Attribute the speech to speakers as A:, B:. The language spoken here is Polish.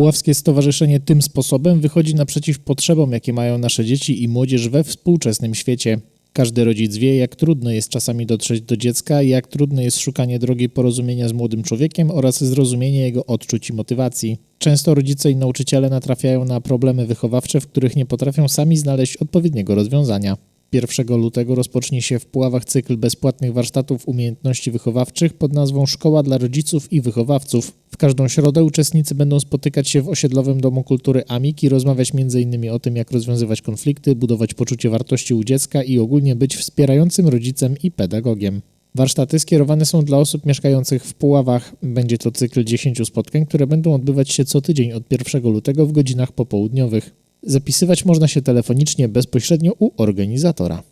A: Puławskie Stowarzyszenie tym sposobem wychodzi naprzeciw potrzebom, jakie mają nasze dzieci i młodzież we współczesnym świecie. Każdy rodzic wie, jak trudno jest czasami dotrzeć do dziecka, jak trudne jest szukanie drogi porozumienia z młodym człowiekiem oraz zrozumienie jego odczuć i motywacji. Często rodzice i nauczyciele natrafiają na problemy wychowawcze, w których nie potrafią sami znaleźć odpowiedniego rozwiązania. 1 lutego rozpocznie się w Puławach cykl bezpłatnych warsztatów umiejętności wychowawczych pod nazwą Szkoła dla rodziców i wychowawców. W każdą środę uczestnicy będą spotykać się w osiedlowym Domu Kultury Amik i rozmawiać m.in. o tym, jak rozwiązywać konflikty, budować poczucie wartości u dziecka i ogólnie być wspierającym rodzicem i pedagogiem. Warsztaty skierowane są dla osób mieszkających w Puławach. Będzie to cykl 10 spotkań, które będą odbywać się co tydzień od 1 lutego w godzinach popołudniowych. Zapisywać można się telefonicznie bezpośrednio u organizatora.